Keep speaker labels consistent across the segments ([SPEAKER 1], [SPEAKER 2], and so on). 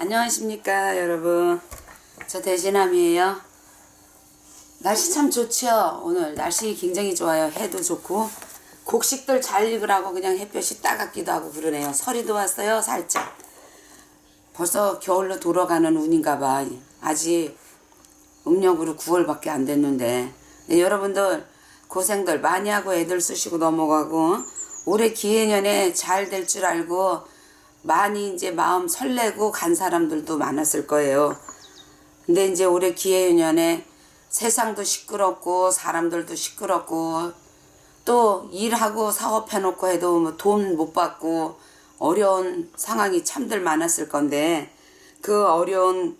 [SPEAKER 1] 안녕하십니까 여러분. 저 대신함이에요. 날씨 참 좋죠 오늘. 날씨 굉장히 좋아요. 해도 좋고. 곡식들 잘 익으라고 그냥 햇볕이 따갑기도 하고 그러네요. 서리도 왔어요 살짝. 벌써 겨울로 돌아가는 운인가 봐. 아직 음력으로 9월밖에 안 됐는데. 네, 여러분들 고생들 많이 하고 애들 쓰시고 넘어가고 올해 기해년에 잘 될 줄 알고 많이 이제 마음 설레고 간 사람들도 많았을 거예요. 근데 이제 올해 기해년에 세상도 시끄럽고 사람들도 시끄럽고 또 일하고 사업해놓고 해도 뭐 돈 못 받고 어려운 상황이 참들 많았을 건데 그 어려운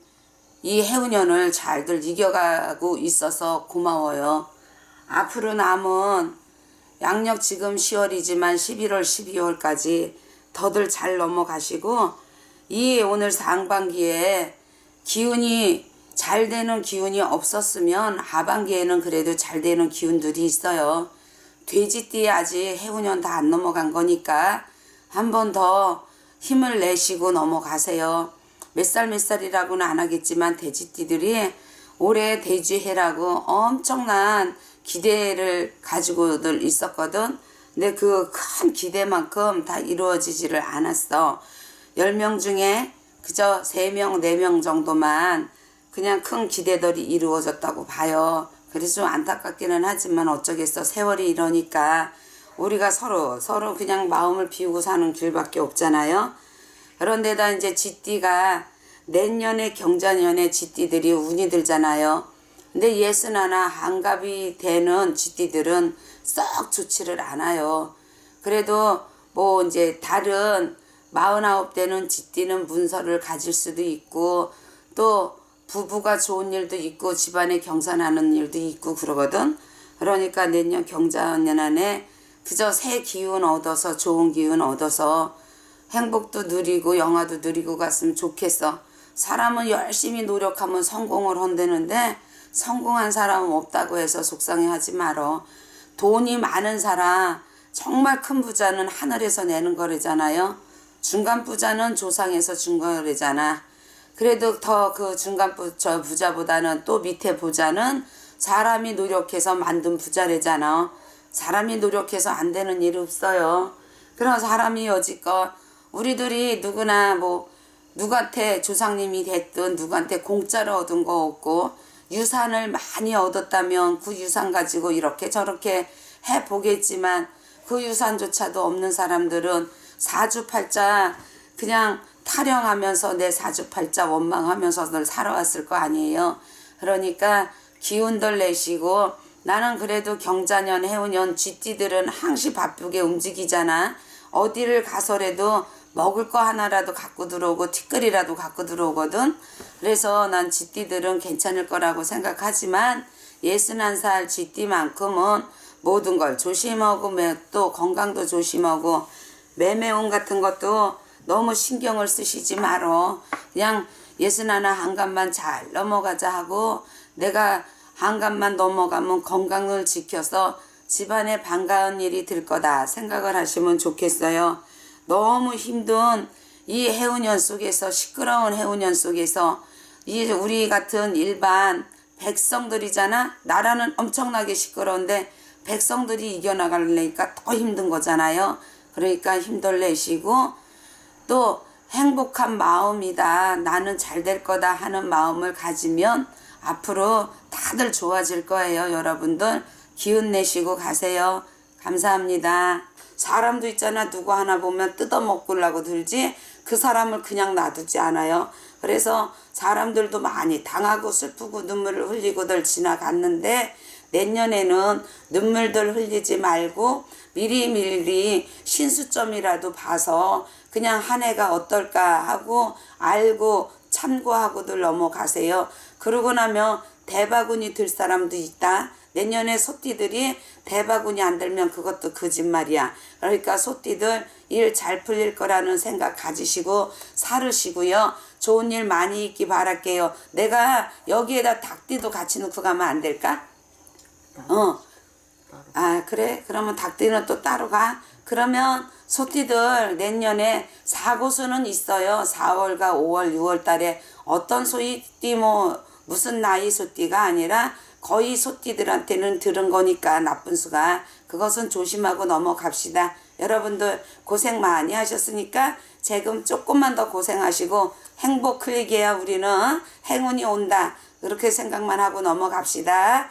[SPEAKER 1] 이 해운년을 잘들 이겨가고 있어서 고마워요. 앞으로 남은 양력 지금 10월이지만 11월, 12월까지 더들 잘 넘어가시고 이 오늘 상반기에 기운이 잘 되는 기운이 없었으면 하반기에는 그래도 잘 되는 기운들이 있어요. 돼지띠 아직 해운년 다 안 넘어간 거니까 한 번 더 힘을 내시고 넘어가세요. 몇 살 몇 살이라고는 안 하겠지만 돼지띠들이 올해 돼지해라고 엄청난 기대를 가지고들 있었거든. 근데 그 큰 기대만큼 다 이루어지지를 않았어. 10명 중에 그저 3명, 4명 정도만 그냥 큰 기대들이 이루어졌다고 봐요. 그래서 좀 안타깝기는 하지만 어쩌겠어. 세월이 이러니까 우리가 서로, 서로 그냥 마음을 비우고 사는 길밖에 없잖아요. 그런데다 이제 쥐띠가 내년에 경자년에 쥐띠들이 운이 들잖아요. 근데 예순 하나 한갑이 되는 쥐띠들은 썩 좋지를 않아요. 그래도 뭐 이제 다른 마흔아홉 되는 쥐띠는 문서를 가질 수도 있고 또 부부가 좋은 일도 있고 집안에 경산하는 일도 있고 그러거든. 그러니까 내년 경자년 안에 그저 새 기운 얻어서 좋은 기운 얻어서 행복도 누리고 영화도 누리고 갔으면 좋겠어. 사람은 열심히 노력하면 성공을 한다는데 성공한 사람은 없다고 해서 속상해하지 말어. 돈이 많은 사람 정말 큰 부자는 하늘에서 내는 거래잖아요. 중간 부자는 조상에서 준 거래잖아. 그래도 더 그 중간 부, 저 부자보다는 또 밑에 부자는 사람이 노력해서 만든 부자래잖아. 사람이 노력해서 안 되는 일 없어요. 그런 사람이 여지껏 우리들이 누구나 뭐 누구한테 조상님이 됐든 누구한테 공짜로 얻은 거 없고 유산을 많이 얻었다면 그 유산 가지고 이렇게 저렇게 해 보겠지만 그 유산조차도 없는 사람들은 사주팔자 그냥 타령하면서 내 사주팔자 원망하면서 늘 살아왔을 거 아니에요. 그러니까 기운들 내시고 나는 그래도 경자년 해운년 쥐띠들은 항시 바쁘게 움직이잖아. 어디를 가서라도 먹을 거 하나라도 갖고 들어오고 티끌이라도 갖고 들어오거든. 그래서 난 쥐띠들은 괜찮을 거라고 생각하지만 예순한 살 쥐띠만큼은 모든 걸 조심하고 매- 또 건강도 조심하고 매매운 같은 것도 너무 신경을 쓰시지 말어. 그냥 예순 하나 한간만 잘 넘어가자 하고 내가 한간만 넘어가면 건강을 지켜서 집안에 반가운 일이 들 거다 생각을 하시면 좋겠어요. 너무 힘든 이 해운년 속에서 시끄러운 해운년 속에서 이 우리 같은 일반 백성들이잖아. 나라는 엄청나게 시끄러운데 백성들이 이겨나가려니까 더 힘든 거잖아요. 그러니까 힘들 내시고 또 행복한 마음이다. 나는 잘 될 거다 하는 마음을 가지면 앞으로 다들 좋아질 거예요. 여러분들 기운 내시고 가세요. 감사합니다. 사람도 있잖아. 누구 하나 보면 뜯어먹으려고 들지 그 사람을 그냥 놔두지 않아요. 그래서 사람들도 많이 당하고 슬프고 눈물을 흘리고들 지나갔는데 내년에는 눈물들 흘리지 말고 미리미리 신수점이라도 봐서 그냥 한 해가 어떨까 하고 알고 참고하고들 넘어가세요. 그러고 나면 대바구니 들 사람도 있다. 내년에 소띠들이 대바구니 안 들면 그것도 거짓말이야. 그러니까 소띠들 일 잘 풀릴 거라는 생각 가지시고 살으시고요. 좋은 일 많이 있기 바랄게요. 내가 여기에다 닭띠도 같이 넣고 가면 안 될까? 어. 아, 그래? 그러면 닭띠는 또 따로 가? 그러면 소띠들 내년에 사고수는 있어요. 4월과 5월, 6월 달에 어떤 소띠 뭐 무슨 나이 소띠가 아니라 거의 소띠들한테는 들은 거니까 나쁜 수가 그것은 조심하고 넘어갑시다. 여러분들 고생 많이 하셨으니까 지금 조금만 더 고생하시고 행복 클릭이에요. 우리는 행운이 온다. 그렇게 생각만 하고 넘어갑시다.